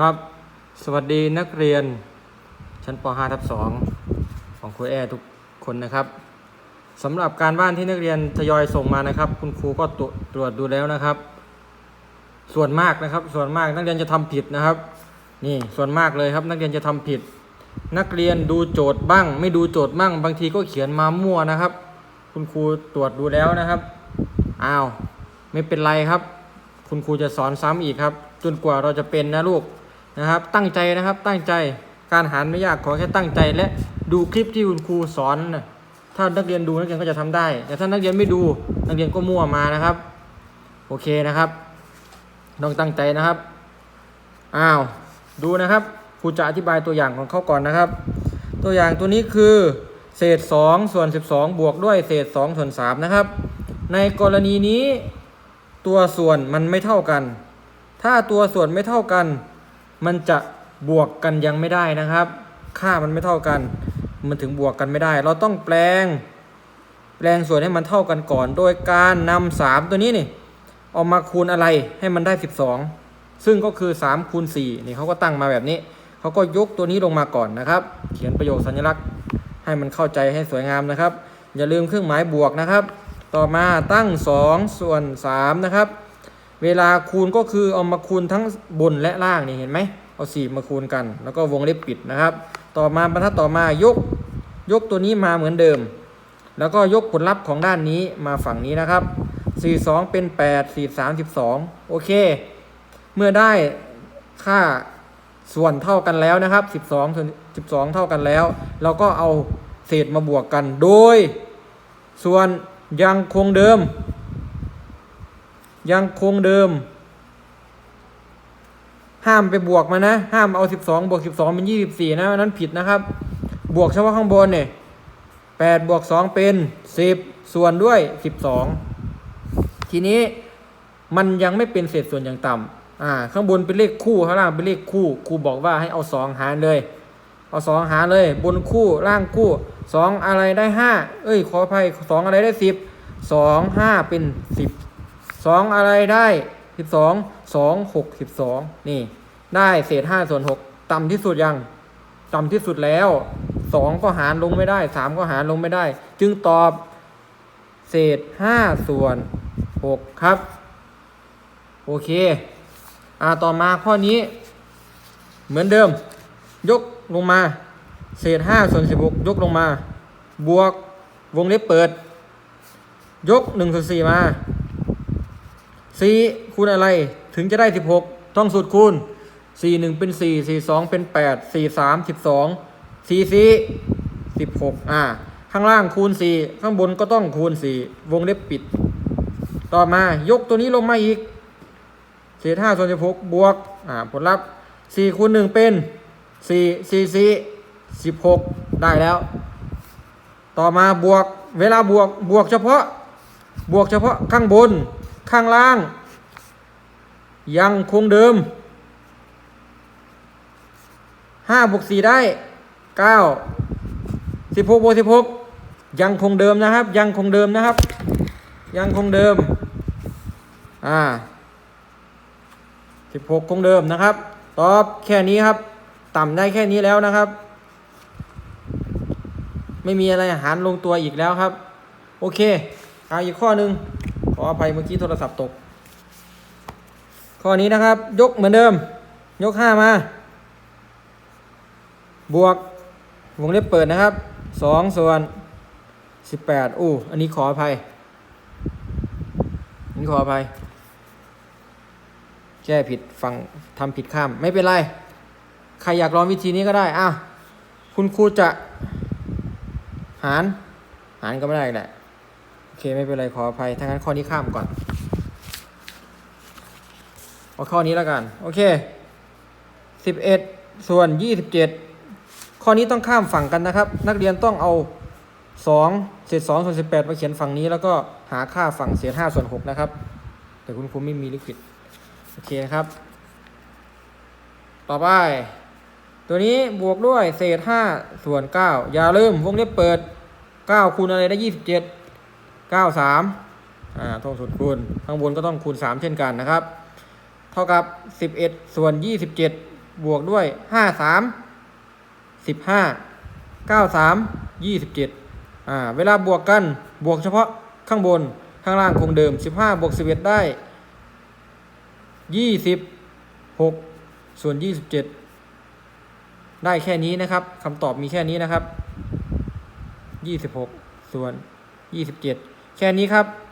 ครับ สวัสดีนักเรียน ชั้นป .5 ทับ2ของครูแอร์ทุกคนนะครับสำหรับการบ้านที่นักเรียนทยอยส่งมานะครับ คุณครูก็ตรวจตรวจดูแล้วนะครับ ส่วนมากนะครับ ส่วนมากนักเรียนจะทำผิดนะครับ นี่ส่วนมากเลยครับ นักเรียนจะทำผิด นักเรียนดูโจทย์บ้าง ไม่ดูโจทย์บ้าง บางทีก็เขียนมามั่วนะครับ คุณครูตรวจดูแล้วนะครับอ้าวไม่เป็นไรครับ คุณครูจะสอนซ้ำอีกครับ จนกว่าเราจะเป็นนะลูก นะครับ ตั้งใจนะครับตั้งใจการหารไม่ยากขอแค่ตั้งใจและดูคลิปที่คุณครูสอนนะถ้านักเรียนดูนักเรียนก็จะทำได้ แต่ถ้านักเรียนไม่ดูนักเรียนก็มั่วมานะครับ โอเคนะครับต้องตั้งใจนะครับอ้าวดูนะครับครูจะอธิบายตัวอย่างของเขาก่อนนะครับ ตัวอย่างตัวนี้คือเศษ 2 ส่วน 12 บวกด้วยเศษ 2 ส่วน 3 นะครับ ในกรณีนี้ตัวส่วนมันไม่เท่ากัน ถ้าตัวส่วนไม่เท่ากัน มันจะบวกกันยังไม่ได้นะครับ ค่ามันไม่เท่ากัน มันถึงบวกกันไม่ได้ เราต้องแปลง แปลงส่วนให้มันเท่ากันก่อน โดยการนำ3ตัวนี้นี่เอามาคูณอะไรให้มันได้ 12 ซึ่งก็คือ3คูณ4นี่เขาก็ตั้งมาแบบนี้เขาก็ยกตัวนี้ลงมาก่อนนะครับ เขียนประโยคสัญลักษณ์ให้มันเข้าใจให้สวยงามนะครับ อย่าลืมเครื่องหมายบวกนะครับ ต่อมาตั้ง 2 ส่วน3นะครับ เวลาคูณก็คือเอามาคูณทั้งบนและล่างนี่เห็นไหมเอา4มาคูณกัน แล้วก็วงเล็บปิดนะครับ ต่อมาบรรทัดต่อมายกยกตัวนี้มาเหมือนเดิม แล้วก็ยกผลลัพธ์ของด้านนี้มาฝั่งนี้นะครับ 42 เป็น 8 4 3 12 โอเค เมื่อได้ค่าส่วนเท่ากันแล้วนะครับ 12ส่วน12 เท่ากันแล้ว เราก็เอาเศษมาบวกกันโดย ส่วนยังคงเดิม ยังคงเดิม ห้ามไปบวกมานะ ห้ามเอา12บวก12เป็น24นะอันนั้นผิดนะครับ บวกเฉพาะข้างบนเนี่ย8บวก2เป็น10ส่วนด้วย12ทีนี้มันยังไม่เป็นเศษส่วนอย่างต่ำอ่า ข้างบนเป็นเลขคู่ข้างล่างเป็นเลขคู่ครูบอกว่าให้เอา2หารเลย เอา2หารเลย บนคู่ล่างคู่2อะไรได้5เอ้ยขออภัย2อะไรได้10 2 5เป็น10 2อะไรได้12 2 6 12นี่ ได้เศษ5ส่วน6ต่ำที่สุดยัง ต่ำที่สุดแล้ว2ก็หารลงไม่ได้3ก็หารลงไม่ได้ จึงตอบ เศษ5ส่วน6ครับ โอเค อ่าต่อมาข้อนี้ เหมือนเดิม ยกลงมา เศษ5ส่วน16ยกลงมา บวกวงเล็บเปิด ยก1ส่วน4มา 4คูณอะไรถึงจะได้16ต้องสูตรคูณ4 1เป็น4 4 2เป็น8 4 3 12 4 4 16อ่า ข้างล่างคูณ4ข้างบนก็ต้องคูณ4วงเล็บปิด ต่อมายกตัวนี้ลงมาอีกเศษ5ส่วน16บวกอ่าผลลัพธ์4คูณ1เป็น4 4 4 16ได้แล้ว ต่อมาบวกเวลาบวกบวกเฉพาะบวกเฉพาะข้างบน ข้างล่าง ยังคงเดิม5บวก4ได้9 16บวก16ยังคงเดิมนะครับ ยังคงเดิมนะครับ ยังคงเดิมอ่า16คงเดิมนะครับ ตอบแค่นี้ครับ ต่ำได้แค่นี้แล้วนะครับ ไม่มีอะไรหารลงตัวอีกแล้วครับ โอเคเอาอีกข้อหนึ่ง ขออภัยเมื่อกี้โทรศัพท์ตก ข้อนี้นะครับ ยกเหมือนเดิม ยกห้ามา บวก วงเล็บเปิดนะครับสองส่วนสิบแปดอู้อันนี้ขออภัยอันนี้ขออภัย แก้ผิดฟังทำผิดข้าม ไม่เป็นไร ใครอยากลองวิธีนี้ก็ได้ อ้าว คุณครูจะ หาร หารก็ไม่ได้แหละ อเค ไม่เป็นไรขออภัยถ้างั้นข้อนี้ข้ามก่อนเอาข้อนี้แล้วกัน โอเคสิบเอ็ดส่วนยี่สิบเจ็ดข้อนี้ต้องข้ามฝั่งกันนะครับ นักเรียนต้องเอาสองเศษสองส่วนสิบแปดมาเขียนฝั่งนี้ แล้วก็หาค่าฝั่งเศษห้าส่วนหกนะครับ แต่คุณครูไม่มีลิขิตโอเคนะครับ ต่อไป ตัวนี้บวกด้วยเศษห้าส่วนเก้าอย่าลืมวงเล็บเปิดเก้าคูณอะไรได้ยี่สิบเจ็ด เก้าสามอ่าท่องสุดคูณข้างบนก็ต้องคูณสามเช่นกันนะครับ เท่ากับสิบเอ็ดส่วนยี่สิบเจ็ดบวกด้วยห้าสามสิบห้าเก้าสามยี่สิบเจ็ดอ่าเวลาบวกกันบวกเฉพาะข้างบนข้างล่างคงเดิมสิบห้าบวกสิบเอ็ดได้ยี่สิบหกส่วนยี่สิบเจ็ดได้แค่นี้นะครับคำตอบมีแค่นี้นะครับยี่สิบหกส่วนยี่สิบเจ็ด แค่นี้ครับ